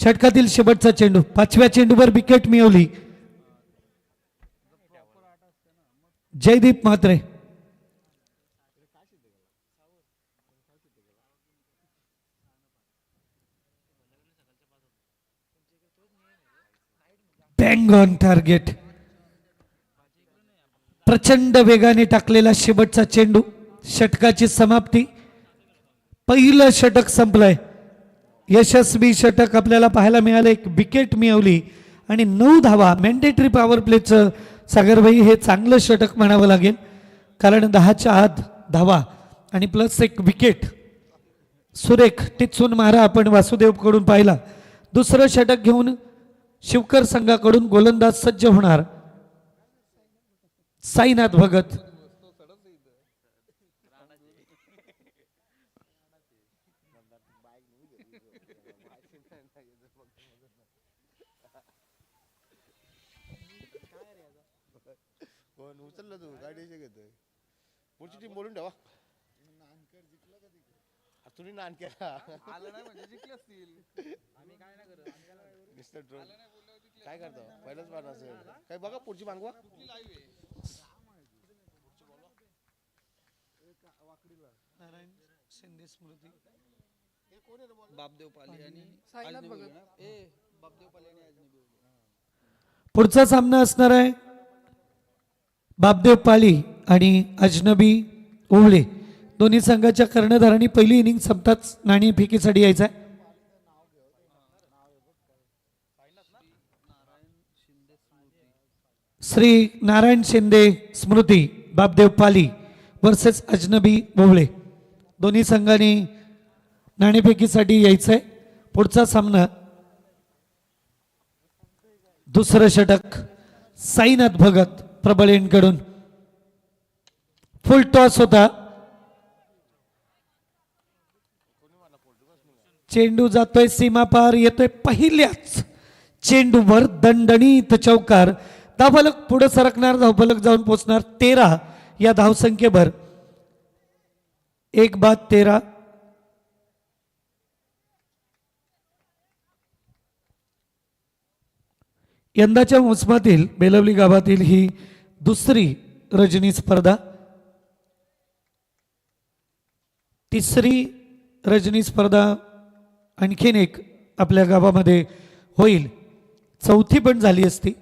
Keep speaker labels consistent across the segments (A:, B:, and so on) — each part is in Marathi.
A: षटकातील शेवटचा चेंडू पाचव्या चेंडूवर विकेट मिळवली. Jaydeep Mhatre. Bang on target प्रचंड वेगाने टाकलेला शेवटचा चेंडू षटकाची समाप्ती. पहिलं षटक संपलंय. यशस्वी षटक आपल्याला पाहायला मिळालं. एक विकेट मिळवली आणि नऊ धावा. मॅन्डेटरी पॉवर प्लेचं सागरभाई हे चांगलं षटक म्हणावं लागेल. कारण दहाच्या आत धावा आणि प्लस एक विकेट. सुरेख टिचून मारा आपण वासुदेवकडून पाहिला. दुसरं षटक घेऊन शिवकर संघाकडून गोलंदाज सज्ज होणार. साईनाथ भगत.
B: उचलला उचललं तू गाडीचे घेतोय पुढची टीम बोलून ठेवा तुम्ही नान केला
C: आलं नाही म्हणजे जिंकले असतील आम्ही काय नाही करत
B: मिस्टर ड्रोन काय करतो? पहिलंच मारणार असेल. काय बघा पुढची मागवा.
C: बापदेव पाली आणि साईनाथ भगत ए बापदेव पाली आणि अजनी
A: पुढचा सामना असणार आहे बापदेव पाली आणि अजनबी ओवळे. दोन्ही संघाच्या कर्णधारांनी पहिली इनिंग संपताच नाणी फेकीसाठी यायचं आहे. श्री नारायण शिंदे स्मृती बापदेव पाली वर्सेस अजनबी भोवळे दोन्ही संघांनी नाणेफेकीसाठी यायचंय. पुढचा सामना दुसरं षटक साईनाथ भगत प्रबळेंकडून फुल टॉस होता. चेंडू जातोय सीमा पार येतोय पहिल्याच. चेंडूवर दणदणीत चौकार. धावफलक पुढे सरकणार धावफलक जाऊन पोचणार. तेरा या धावसंख्येभर. एक बाद तेरा. यंदाच्या मोसमातील बेलवली गावातील ही दुसरी रजनी स्पर्धा. तिसरी रजनी स्पर्धा आणखीन एक आपल्या गावामध्ये होईल. चौथी पण झाली असती.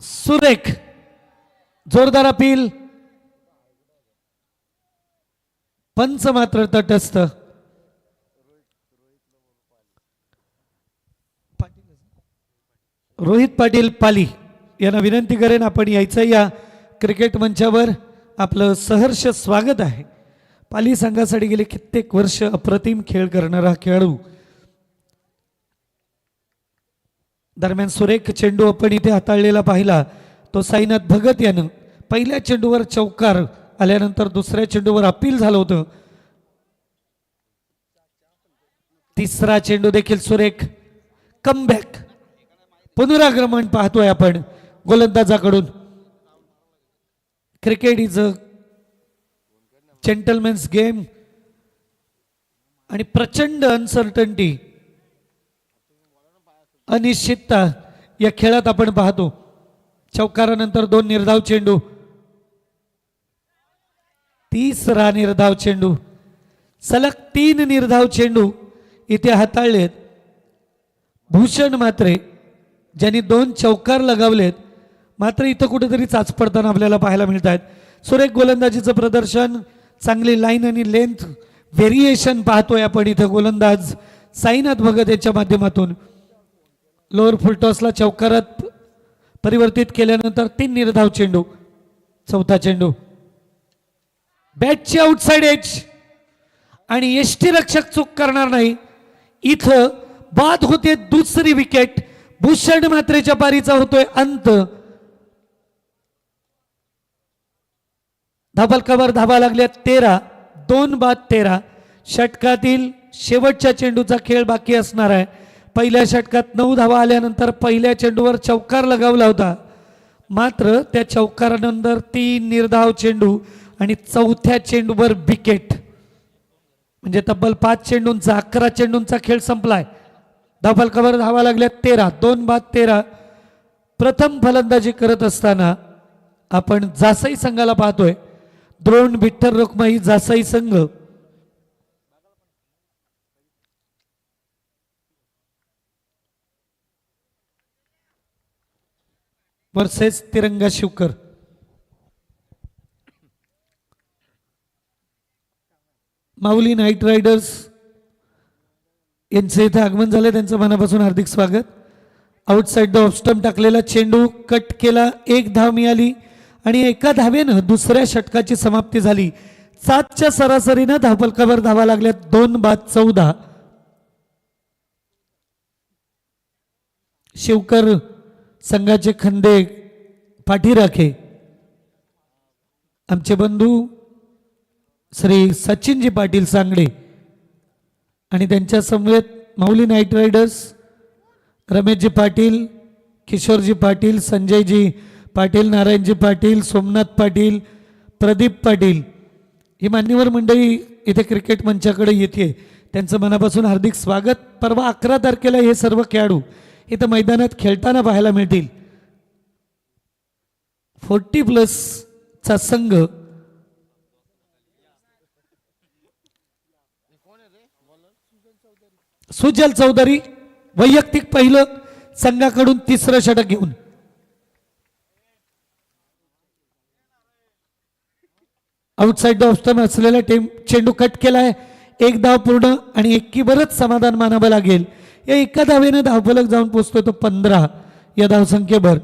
A: सुरेख जोरदार अपील. पंच मात्र तटस्थ. रोहित पाटील पाली यांना विनंती करेन आपण यायचं या क्रिकेट मंचावर. आपलं सहर्ष स्वागत आहे. पाली संघासाठी गेले कित्येक वर्ष अप्रतिम खेळ करणारा खेळाडू दरम्यान सुरेख चेंडू आपण इथे हाताळलेला पाहिला. तो साईनाथ भगत यानं पहिल्या चेंडूवर चौकार आल्यानंतर दुसऱ्या चेंडूवर अपील झालं होतं. तिसरा चेंडू देखील सुरेख. कमबॅक पुनराग्रमण पाहतोय आपण गोलंदाजाकडून. Cricket is a gentleman's game आणि प्रचंड अनसर्टन्टी अनिश्चितता या खेळात आपण पाहतो. चौकारानंतर दोन निर्धाव चेंडू. तिसरा निर्धाव चेंडू. सलग तीन निर्धाव चेंडू इथे हाताळलेत. भूषण मात्रे ज्यांनी दोन चौकार लगावलेत मात्र इथं कुठेतरी चाच पडताना आपल्याला पाहायला मिळत आहेत सुरेख गोलंदाजीचं प्रदर्शन चांगली लाईन आणि लेंथ व्हेरिएशन पाहतोय आपण इथं. गोलंदाज साईनाथ भगत याच्या माध्यमातून. लोअर फुलटॉसला चौकारात परिवर्तित केल्यानंतर तीन निर्धाव चेंडू चौथा चेंडू. बॅटची आउटसाइड एज आणि यष्टीरक्षक चूक करणार नाही. इथं बाद होते दुसरी विकेट भूषण मात्रेच्या पारीचा होतोय अंत. धाबलकावर धाबा लागल्या तेरा दोन बाद तेरा. षटकातील शेवटच्या चेंडूचा खेळ बाकी असणार आहे. पहिल्या षटकात नऊ धावा आल्यानंतर पहिल्या चेंडूवर चौकार लगावला होता. मात्र त्या चौकारानंतर तीन निर्धाव चेंडू आणि चौथ्या चेंडूवर विकेट. म्हणजे तब्बल पाच चेंडूंचा अकरा चेंडूंचा खेळ संपलाय. धावफलकावर धावा लागल्या तेरा दोन बाद तेरा. प्रथम फलंदाजी करत असताना आपण जासई संघाला पाहतोय. द्रोण विठ्ठल रुक्माई जासई संघ वर्सेस तिरंगा शिवकर माऊली नाईट रायडर्स यांचं इथे आगमन झालं त्यांचं मनापासून हार्दिक स्वागत. आउटसाईड द ऑफस्टम टाकलेला चेंडू कट केला एक धाव मिळाली आणि एका धावेनं दुसऱ्या षटकाची समाप्ती झाली. सातच्या सरासरीनं धावपलकावर धावा लागल्या दोन बाद चौदा. शिवकर संघाचे खंदे पाठीराखे आमचे बंधू श्री सचिनजी पाटील सांगडे आणि त्यांच्या समवेत माऊली नाईट रायडर्स रमेशजी पाटील किशोरजी पाटील संजयजी पाटील नारायणजी पाटील सोमनाथ पाटील प्रदीप पाटील ही मान्यवर मंडळी इथे क्रिकेट मंचाकडे येते. त्यांचं मनापासून हार्दिक स्वागत. परवा अकरा तारखेला हे सर्व खेळाडू इथं मैदानात खेळताना पाहायला मिळतील. फोर्टी प्लसचा संघ. सुजल चौधरी वैयक्तिक पहिलं संघाकडून तिसरं षटक घेऊन. आउटसाईड द ऑप्शन असलेला टीम चेंडू कट केलाय. एक धाव पूर्ण आणि एक्की बरच समाधान मानावं लागेल. या एका धावेनं धावफलक जाऊन पोचतोय तो पंधरा. या
B: धावसंख्येभर.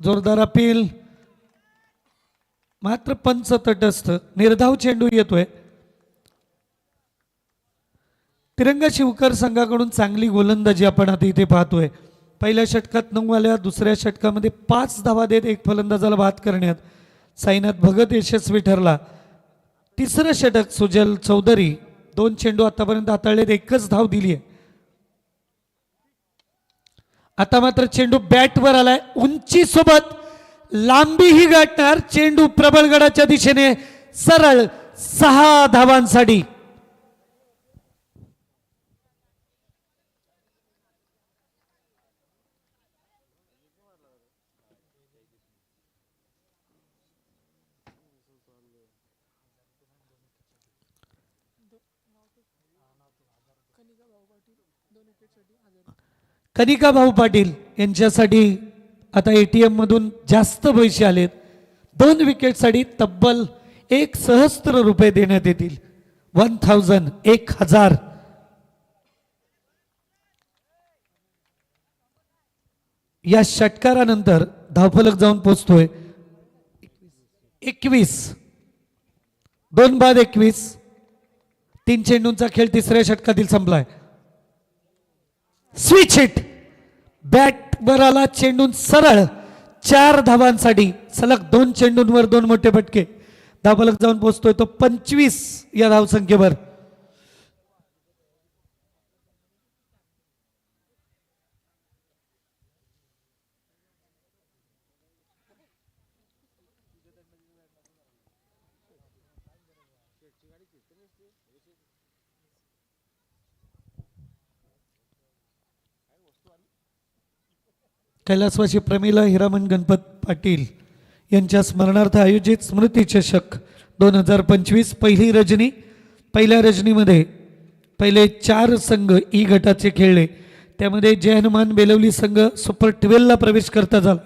A: जोरदार अपील. मात्र पंच तटस्थ निर्धाव चेंडू येतोय. तिरंगा शिवकर संघाकडून चांगली गोलंदाजी आपण आता इथे पाहतोय. पहिल्या षटकात नऊ आल्या दुसऱ्या षटकामध्ये पाच धावा देत एक फलंदाजाला बाद करण्यात. साईनाथ भगत यशस्वी ठरला. तिसरं षटक सुजल चौधरी दोन चेंडू आतापर्यंत हाताळलेत एकच धाव दिली आहे आता मात्र चेंडू बॅटवर आलाय उंची सोबत लांबीही गाठणार चेंडू प्रबळगडाच्या दिशेने सरळ सहा धावांसाठी. कनिका भाऊ पाटील यांच्यासाठी आता एटीएम मधून जास्त पैसे आलेत. दोन विकेटसाठी तब्बल एक सहस्त्र रुपये देण्यात येतील. वन थाउजंड एक हजार. या षटकारानंतर धावफलक जाऊन पोचतोय. एकवीस. दोन बाद एकवीस. तीन चेंडूंचा खेळ तिसऱ्या षटकातील संपलाय. स्विच हिट बॅट वर चेंडून सरळ चार धावांसाठी सलग दोन चेंडूंवर दोन मोठे फटके. धावलक जाऊन पोहोचतोय तो पंचवीस या धावसंख्येवर. कैलासवासी प्रमिला हिरामन गणपत पाटील यांच्या स्मरणार्थ आयोजित स्मृतीचषक दोन हजार पंचवीस पहिली रजनी पहिल्या रजनीमध्ये पहिले चार संघ ई गटाचे खेळले. त्यामध्ये जय हनुमान बेलवली संघ सुपर ट्वेल्वला प्रवेश करता झाला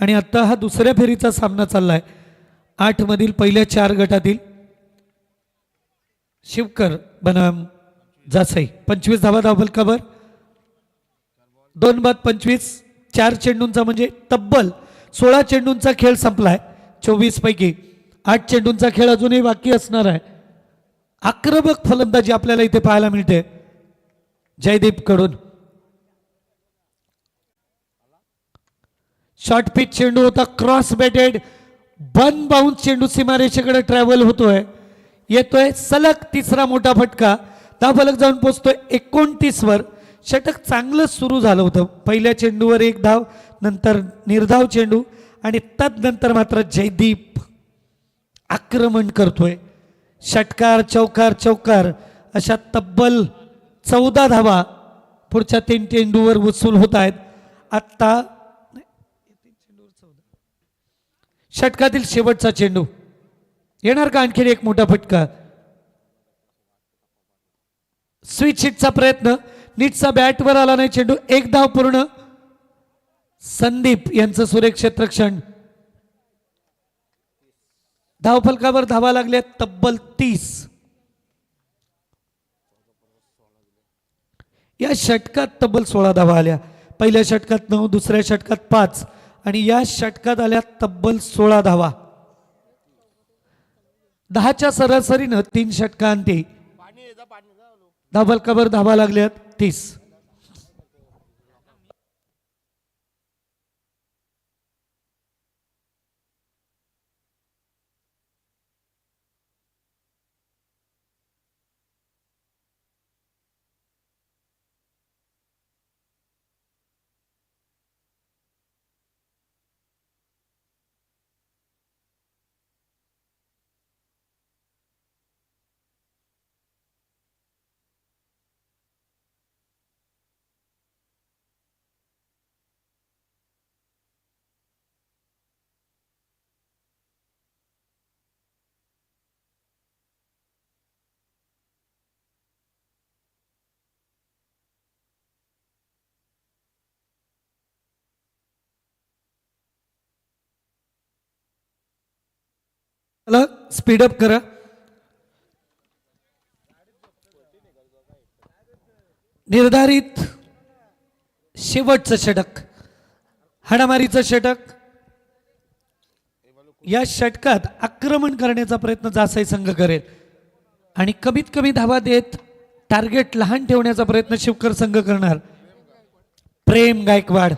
A: आणि आत्ता हा दुसऱ्या फेरीचा सामना चालला आहे आठमधील पहिल्या चार गटातील शिवकर बनाम जासई. पंचवीस धावा धावफलकावर दोन बाद पंचवीस. चार चेंडूंचा म्हणजे तब्बल सोळा चेंडूंचा खेळ संपलाय. आहे चोवीसपैकी आठ चेंडूंचा खेळ अजूनही बाकी असणार आहे. आक्रमक फलंदाजी आपल्याला इथे पाहायला मिळते. जयदीपकडून. शॉर्ट पिच चेंडू होता क्रॉस बॅटेड बन बाउन्स चेंडू सीमारेषेकडे ट्रॅव्हल होतोय. येतोय सलग तिसरा मोठा फटका. दहा फलक जाऊन पोचतोय एकोणतीस वर षटक चांगलं सुरू झालं होतं. पहिल्या चेंडूवर एक धाव नंतर निर्धाव चेंडू आणि तदनंतर मात्र जयदीप आक्रमण करतोय. षटकार चौकार चौकार अशा तब्बल चौदा धावा पुढच्या तीन चेंडूवर वसूल होत आहेत. आत्ता षटकातील शेवटचा चेंडू. येणार का आणखीन एक मोठा फटका? स्विच हिटचा प्रयत्न. नीटचा बॅटवर आला नाही चेंडू एक धाव पूर्ण. संदीप यांचं सुरेख क्षेत्रक्षण धावफलकावर धावा लागल्या तब्बल तीस. या षटकात तब्बल सोळा धावा आल्या. पहिल्या षटकात नऊ दुसऱ्या षटकात पाच. आणि या षटकात आल्या तब्बल सोळा धावा. दहाच्या सरासरीनं तीन षटकांती. धाबल कबर धाबा लागल्यात तीस. स्पीडअप करा. निर्धारित शेवटचं षटक. हाणामारीचं षटक. या षटकात आक्रमण करण्याचा प्रयत्न जासाई संघ करेल. आणि कमीत कमी धावा देत टार्गेट लहान ठेवण्याचा प्रयत्न शिवकर संघ करणार. प्रेम गायकवाड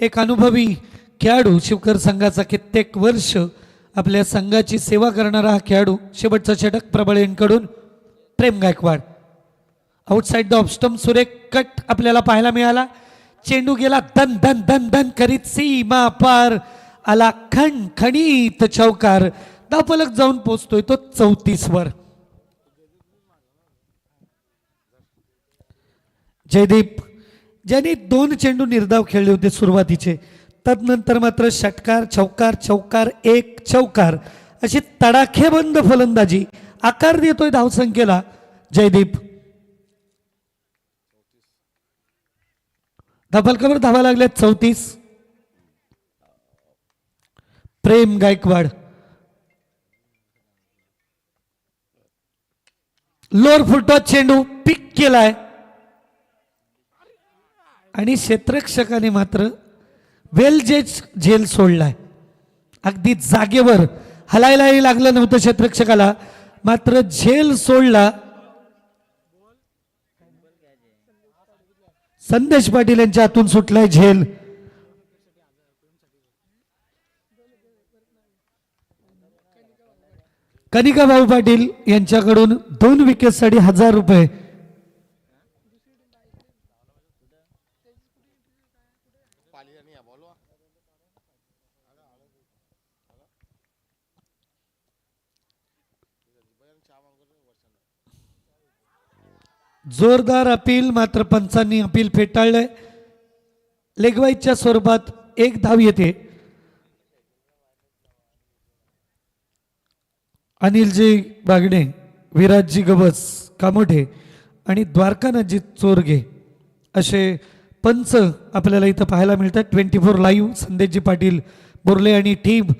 A: एक अनुभवी खेळाडू शिवकर संघाचा कित्येक वर्ष आपल्या संघाची सेवा करणारा हा खेळाडू शेवटचा षटक प्रबळ यांकडून Prem Gaikwad. Outside the off stump सुरेख कट आपल्याला पाहायला मिळाला. चेंडू गेला दन दन दन दन करीत सीमा पार. आला खण खणीत चौकार दापलक जाऊन पोचतोय तो चौतीस वर. जयदीप ज्यांनी दोन चेंडू निर्धाव खेळले होते सुरुवातीचे. तदनंतर मात्र षटकार चौकार चौकार एक चौकार अशी तडाखेबंद फलंदाजी. आकार देतोय धावसंख्येला. जयदीप. धाफलकावर धावा लागल्यात चौतीस. प्रेम गायकवाड. लोअर फुटटॉच चेंडू पिक केलाय. आणि क्षेत्रक्षकाने मात्र वेल जेज झेल सोडलाय. अगदी जागेवर हलायलाही लागलं नव्हतं क्षेत्रक्षकाला मात्र झेल सोडला. संदेश पाटील यांच्या हातून सुटलाय झेल कनिका भाऊ पाटील यांच्याकडून दोन विकेटसाठी हजार रुपये जोरदार अपील मात्र पंचांनी अपील फेटाळलंय. लेगवाईच्या स्वरूपात एक धाव येते. अनिलजी बागणे विराजजी गवस कामोठे आणि द्वारकानाथजी चोरगे असे पंच आपल्याला इथं पाहायला मिळतात. Twenty four live Sandeshji Patil Borle आणि टीम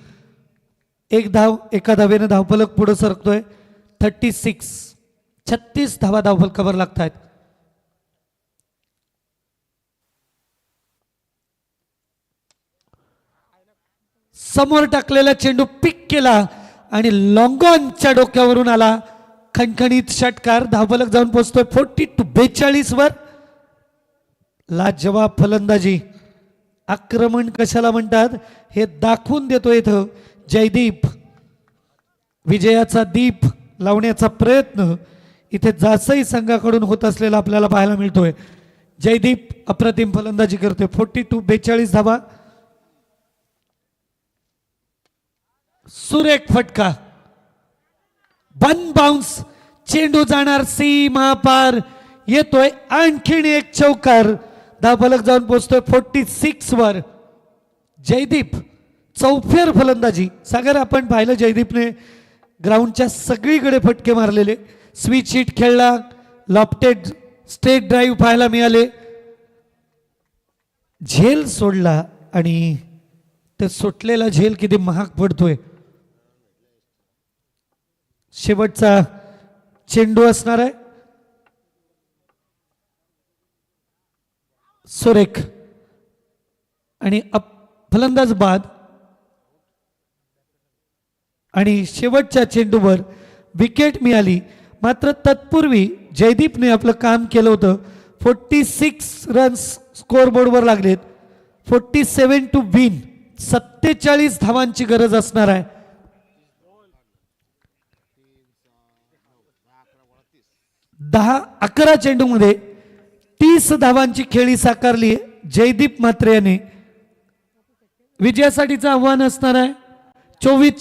A: एक धाव एका धावेनं धावफलक पुढं सरकतोय. थर्टी सिक्स छत्तीस धावा धावफलकावर लागत आहेत समोर टाकलेला चेंडू पिक केला आणि लॉंगॉनच्या डोक्यावरून आला. खणखणीत षटकार धावफलक जाऊन पोहोचतोय फोर्टी टू बेचाळीस वर लाजवाब फलंदाजी. आक्रमण कशाला म्हणतात? हे दाखवून देतो इथं जयदीप. विजयाचा दीप लावण्याचा प्रयत्न इथे जासई संघाकडून होत असलेला आपल्याला पाहायला मिळतोय. जयदीप अप्रतिम फलंदाजी करतोय. फोर्टी टू बेचाळीस धावा. सुरेख फटका. One bounce. चेंडू जाणार सीमा पार. येतोय आणखीन एक चौकार. दहा फलक जाऊन पोचतोय फोर्टी सिक्स वर. जयदीप चौफेर फलंदाजी. सागर आपण पाहिलं जयदीपने ग्राउंडच्या सगळीकडे फटके मारलेले. स्विच हिट खेळला. लॉपटेड स्टेट ड्राईव्ह पाहायला मिळाले. झेल सोडला आणि ते सुटलेला झेल किती महाग पडतोय. शेवटचा चेंडू असणार आहे. सुरेख आणि अप फलंदाज बाद आणि शेवटच्या चेंडूवर विकेट मिळाली. मात्र तत्पूर्वी जयदीपने आपलं काम केलं होतं. फोर्टी सिक्स रन्स स्कोअरबोर्डवर लागलेत. फोर्टी सेवन टू विन सत्तेचाळीस धावांची गरज असणार आहे. दहा अकरा चेंडूमध्ये तीस धावांची खेळी साकारली जयदीप म्हात्रे यांनी. विजयासाठीचं आव्हान असणार आहे. चोवीस